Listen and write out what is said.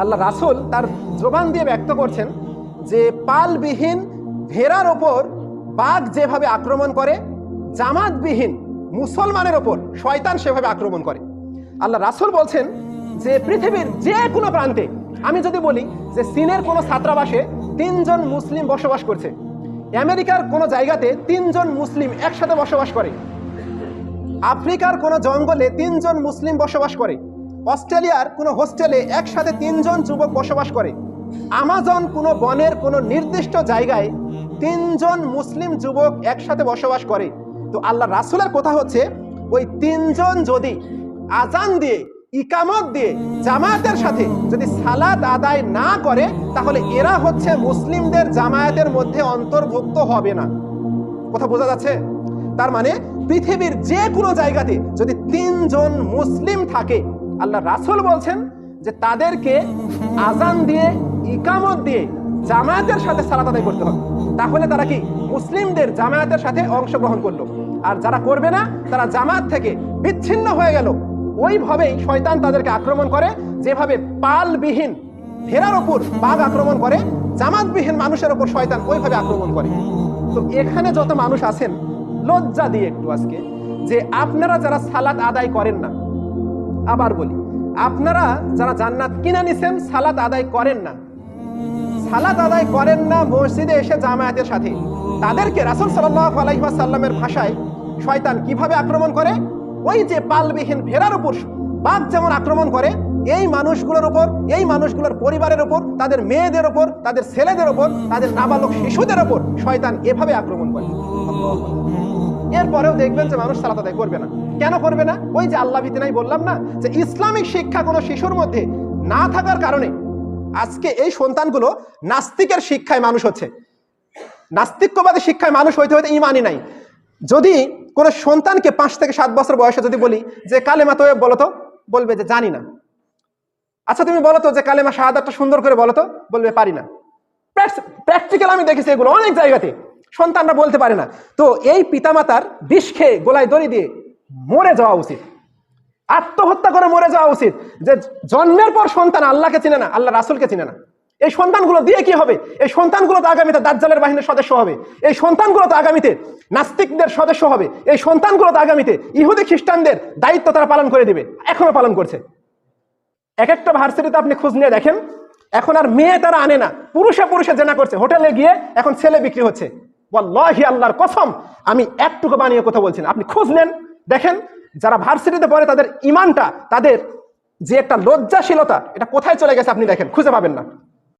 আল্লাহ রাসুল তার জোবান দিয়ে ব্যক্ত করছেন যে পালবিহীন ভেড়ার ওপর বাঘ যেভাবে আক্রমণ করে, জামাতবিহীন মুসলমানের ওপর শয়তান সেভাবে আক্রমণ করে। আল্লাহ রাসুল বলছেন যে পৃথিবীর যে কোনো প্রান্তে, আমি যদি বলি যে চীনের কোনো ছাত্রাবাসে তিনজন মুসলিম বসবাস করছে, আমেরিকার কোনো জায়গাতে তিনজন মুসলিম একসাথে বসবাস করে, আফ্রিকার কোনো জঙ্গলে তিনজন মুসলিম বসবাস করে অস্ট্রেলিয়ার কোনো হোস্টেলে একসাথে তিনজন যুবক বসবাস করে। আমাজন কোনো বনের কোনো নির্দিষ্ট জায়গায় তিনজন মুসলিম যুবক একসাথে বসবাস করে। তো আল্লাহ রাসুলের কথা হচ্ছে, ওই তিনজন যদি আজান দিয়ে, ইকামত দিয়ে জামায়াতের সাথে যদি সালাদ আদায় না করে, তাহলে এরা হচ্ছে মুসলিমদের জামায়াতের মধ্যে অন্তর্ভুক্ত হবে না। কথা বোঝা যাচ্ছে? তার মানে পৃথিবীর যে কোনো জায়গাতে যদি তিনজন মুসলিম থাকে আল্লাহ রাসুল বলছেন যে তাদেরকে আজান দিয়ে, ইকামত দিয়ে জামায়াতের সাথে সালাত আদায় করতে হবে। তাহলে তারা কি মুসলিমদের জামায়াতের সাথে অংশগ্রহণ করল। আর যারা করবে না, তারা জামাত থেকে বিচ্ছিন্ন হয়ে গেল। ওইভাবেই শয়তান তাদেরকে আক্রমণ করে, যেভাবে পালবিহীন ভেড়ার ওপর বাঘ আক্রমণ করে, জামাতবিহীন মানুষের ওপর শয়তান ওইভাবে আক্রমণ করে। তো এখানে যত মানুষ আছেন, লজ্জা দিয়ে একটু আজকে, যে আপনারা যারা সালাত আদায় করেন না আবার বলি, আপনারা যারা জান্নাত কিনে নিছেন, সালাত আদায় করেন না। সালাত আদায় করেন না, মসজিদে এসে জামায়াতের সাথে। তাদেরকে রাসুল সাল্লাহ ভাষায় শয়তান কীভাবে আক্রমণ করে? ওই যে পালবিহীন ভেড়ার উপর বাঘ যেমন আক্রমণ করে, এই মানুষগুলোর উপর, এই মানুষগুলোর পরিবারের উপর, তাদের মেয়েদের উপর, তাদের ছেলেদের উপর, তাদের নাবালক শিশুদের উপর শয়তান এভাবে আক্রমণ করে। এরপরেও দেখবেন যে মানুষ সালাত আদায় করবে না। কেন করবে না? ওই যে আল্লাহ ভীতি নাই বললাম না, যে ইসলামিক শিক্ষা কোনো শিশুর মধ্যে না থাকার কারণে আজকে এই সন্তানগুলো নাস্তিকের শিক্ষায় মানুষ হচ্ছে। নাস্তিক্যবাদী শিক্ষায় মানুষ হইতে হইতে ইমানই নাই। যদি কোনো সন্তানকে পাঁচ থেকে সাত বছর বয়সে যদি বলি, যে কালেমা তো বলো তো, বলবে যে জানি না। আচ্ছা তুমি বলো তো যে কালেমা শাহাদাতটা সুন্দর করে বলো তো, বলবে পারি না। প্র্যাকটিক্যাল আমি দেখেছি এগুলো অনেক জায়গাতে। সন্তানরা বলতে পারে না। তো এই পিতামাতার বিষ খেয়ে গোলায় দড়ি দিয়ে মরে যাওয়া উচিত। আত্মহত্যা করে মরে যাওয়া উচিত। যে জন্মের পর সন্তান আল্লাহকে চিনে না, আল্লাহ রাসুলকে চিনে না। এই সন্তানগুলো দিয়ে কি হবে? এই সন্তানগুলো তো আগামীতে দাজ্জালের বাহিনীর সদস্য হবে। এই সন্তানগুলো তো আগামীতে নাস্তিকদের সদস্য হবে। এই সন্তানগুলো তো আগামীতে ইহুদি খ্রিস্টানদের দায়িত্ব তারা পালন করে দিবে, এখনও পালন করছে। এক একটা ভার্সিটিতে আপনি খোঁজ নিয়ে দেখেন, এখন আর মেয়ে তারা আনে না। পুরুষে পুরুষে জেনা করছে। হোটেলে গিয়ে এখন ছেলে বিক্রি হচ্ছে। ওয়াল্লাহি আল্লাহর কসম, আমি একটুকু বানিয়ে কথা বলছি না। আপনি খোঁজ নেন, দেখেন, যারা ভার্সিটিতে পড়ে, তাদের ইমানটা, তাদের যে একটা লজ্জাশীলতা, এটা কোথায় চলে গেছে আপনি দেখেন, খুঁজে পাবেন না।